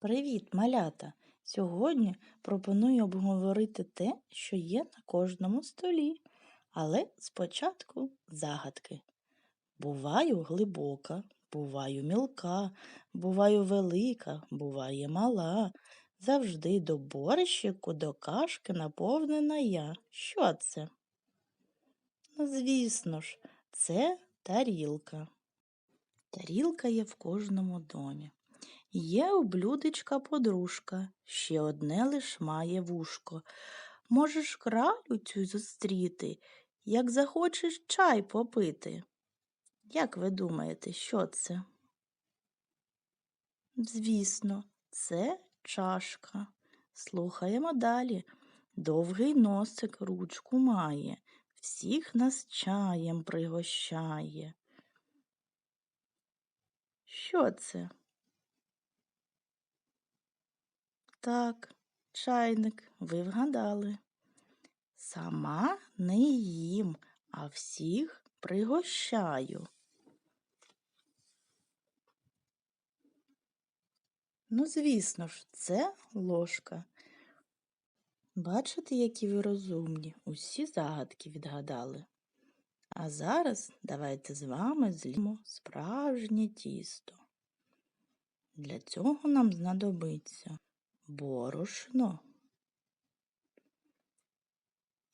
Привіт, малята! Сьогодні пропоную обговорити те, що є на кожному столі. Але спочатку загадки. Буваю глибока, буваю мілка, буваю велика, буває мала. Завжди до борщику, до кашки наповнена я. Що це? Ну, звісно ж, це тарілка. Тарілка є в кожному домі. Є у блюдечка подружка, ще одне лиш має вушко. Можеш кралю цю зустріти, як захочеш чай попити. Як ви думаєте, що це? Звісно, це чашка. Слухаємо далі. Довгий носик ручку має, всіх нас чаєм пригощає. Що це? Так, чайник, ви вгадали. Сама не їм, а всіх пригощаю. Ну, звісно ж, це ложка. Бачите, які ви розумні, усі загадки відгадали. А зараз давайте з вами злімо справжнє тісто. Для цього нам знадобиться борошно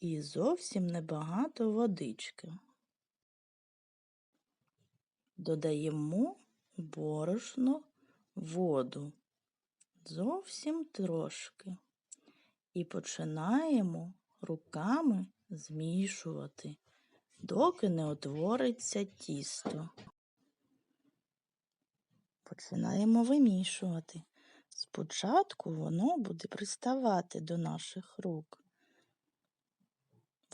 і зовсім небагато водички. Додаємо борошно воду зовсім трошки і починаємо руками змішувати, доки не утвориться тісто. Починаємо вимішувати. Спочатку воно буде приставати до наших рук.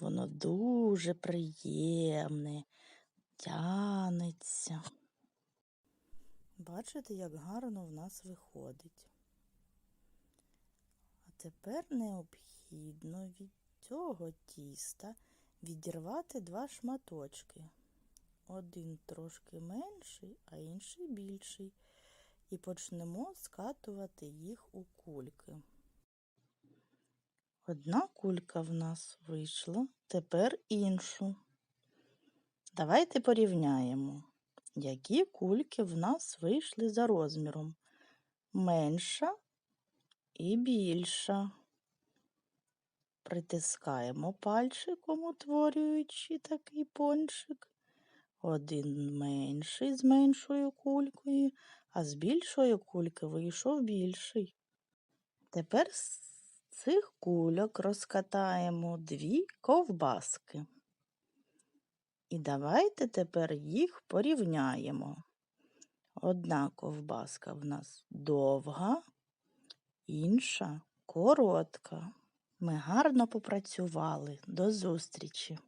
Воно дуже приємне, тянеться. Бачите, як гарно в нас виходить. А тепер необхідно від цього тіста відірвати два шматочки. Один трошки менший, а інший більший і почнемо скатувати їх у кульки. Одна кулька в нас вийшла, тепер іншу. Давайте порівняємо, які кульки в нас вийшли за розміром. Менша і більша. Притискаємо пальчиком, утворюючи такий пончик. Один менший з меншою кулькою, а з більшої кульки вийшов більший. Тепер з цих кульок розкатаємо дві ковбаски. І давайте тепер їх порівняємо. Одна ковбаска в нас довга, інша коротка. Ми гарно попрацювали. До зустрічі!